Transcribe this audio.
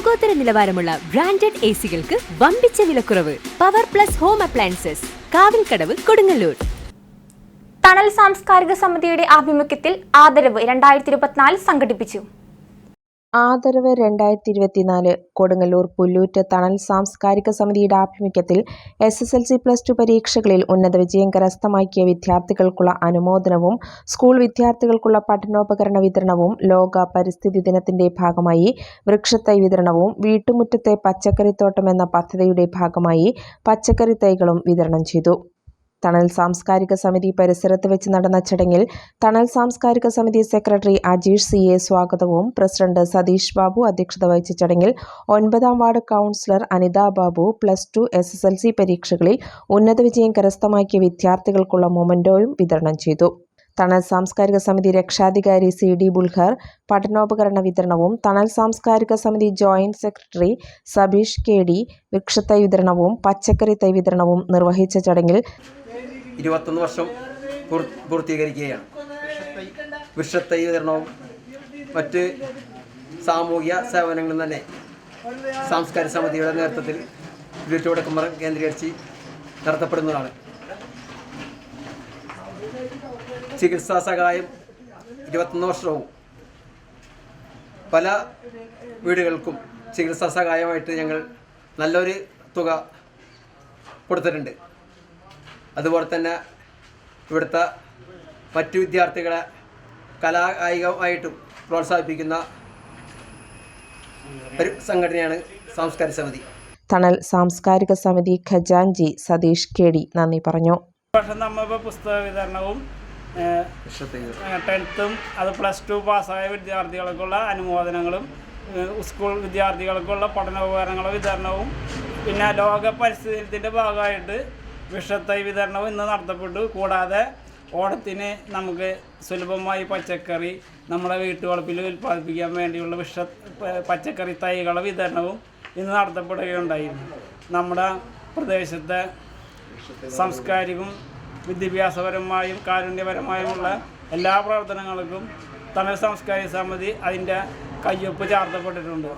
ലോകോത്തര നിലവാരമുള്ള branded A സികൾക്ക് വമ്പിച്ച വിലക്കുറവ്. Power Plus home appliances. Kavilkadavu Kodungallur. Thanal Samskarika സമിതിയുടെ ആഭിമുഖ്യത്തിൽ ആദരവ് രണ്ടായിരത്തി ഇരുപത്തിനാല് സംഘടിപ്പിച്ചു. ആദരവ് രണ്ടായിരത്തി ഇരുപത്തിനാല് കൊടുങ്ങല്ലൂർ പുല്ലൂറ്റ് തണൽ സാംസ്കാരിക സമിതിയുടെ ആഭിമുഖ്യത്തിൽ S S L C plus two പരീക്ഷകളിൽ ഉന്നത വിജയം കരസ്ഥമാക്കിയ വിദ്യാർത്ഥികൾക്കുള്ള അനുമോദനവും സ്കൂൾ വിദ്യാർത്ഥികൾക്കുള്ള പഠനോപകരണ വിതരണവും ലോക പരിസ്ഥിതി ദിനത്തിന്റെ ഭാഗമായി വൃക്ഷത്തൈ വിതരണവും വീട്ടുമുറ്റത്തെ പച്ചക്കറിത്തോട്ടം എന്ന പദ്ധതിയുടെ ഭാഗമായി പച്ചക്കറി തൈകളും വിതരണം ചെയ്തു. തണൽ സാംസ്കാരിക സമിതി പരിസരത്ത് വെച്ച് നടന്ന ചടങ്ങിൽ Thanal Samskarika Samithi secretary Ajeesh C A സ്വാഗതവും പ്രസിഡന്റ് സതീഷ് ബാബു അധ്യക്ഷത വഹിച്ച ചടങ്ങിൽ ഒൻപതാം ward councillor Anitha Babu plus two S S L C പരീക്ഷകളിൽ ഉന്നത വിജയം കരസ്ഥമാക്കിയ വിദ്യാർത്ഥികൾക്കുള്ള മൊമന്റോയും വിതരണം ചെയ്തു. തണൽ സാംസ്കാരിക സമിതി രക്ഷാധികാരി സി ഡി ബുൽഹർ പഠനോപകരണ വിതരണവും Thanal Samskarika Samithi joint secretary Sabeesh K D വൃക്ഷത്തൈ വിതരണവും പച്ചക്കറി തൈ വിതരണവും നിർവഹിച്ച ചടങ്ങിൽ ഇരുപത്തൊന്ന് വർഷം പൂർ- പൂർത്തീകരിക്കുകയാണ്. വൃക്ഷത്തൈ വിതരണവും മറ്റ് സാമൂഹ്യ സേവനങ്ങളും തന്നെ സാംസ്കാരിക സമിതിയുടെ നേതൃത്വത്തിൽ വീട്ടുവടക്കുമറം കേന്ദ്രീകരിച്ച് നടത്തപ്പെടുന്നതാണ്. ചികിത്സാ സഹായം ഇരുപത്തൊന്ന് വർഷവും. പല വീടുകൾക്കും ചികിത്സാ സഹായമായിട്ട് ഞങ്ങൾ നല്ലൊരു തുക കൊടുത്തിട്ടുണ്ട്. അതുപോലെ തന്നെ ഇവിടുത്തെ മറ്റു വിദ്യാർത്ഥികളെ കലാകായികമായിട്ടും പ്രോത്സാഹിപ്പിക്കുന്ന ഒരു സംഘടനയാണ് സാംസ്കാരിക സമിതി. തണൽ സാംസ്കാരിക സമിതി ഖജാൻജി സതീഷ് കെ ഡി നന്ദി പറഞ്ഞു. പക്ഷെ നമ്മളിപ്പോൾ പുസ്തക വിതരണവും ടെൻത്തും അത് പ്ലസ് ടു പാസ്സായ വിദ്യാർത്ഥികൾക്കുള്ള അനുമോദനങ്ങളും സ്കൂൾ വിദ്യാർത്ഥികൾക്കുള്ള പഠനോപകരണങ്ങളുടെ വിതരണവും പിന്നെ ലോക പരിസ്ഥിതിന്റെ ഭാഗമായിട്ട് വിഷത്തൈ വിതരണവും ഇന്ന് നടത്തപ്പെട്ടു. കൂടാതെ ഓണത്തിന് നമുക്ക് സുലഭമായി പച്ചക്കറി നമ്മുടെ വീട്ടുവളപ്പിൽ ഉൽപ്പാദിപ്പിക്കാൻ വേണ്ടിയുള്ള വിഷ പച്ചക്കറി തൈകളുടെ വിതരണവും ഇന്ന് നടത്തപ്പെടുകയുണ്ടായിരുന്നു. നമ്മുടെ പ്രദേശത്തെ സാംസ്കാരികവും വിദ്യാഭ്യാസപരമായും കാരുണ്യപരമായുമുള്ള എല്ലാ പ്രവർത്തനങ്ങൾക്കും തമിഴ് സാംസ്കാരിക സമിതി അതിന്റെ കയ്യൊപ്പ് ചാർത്തപ്പെട്ടിട്ടുണ്ട്.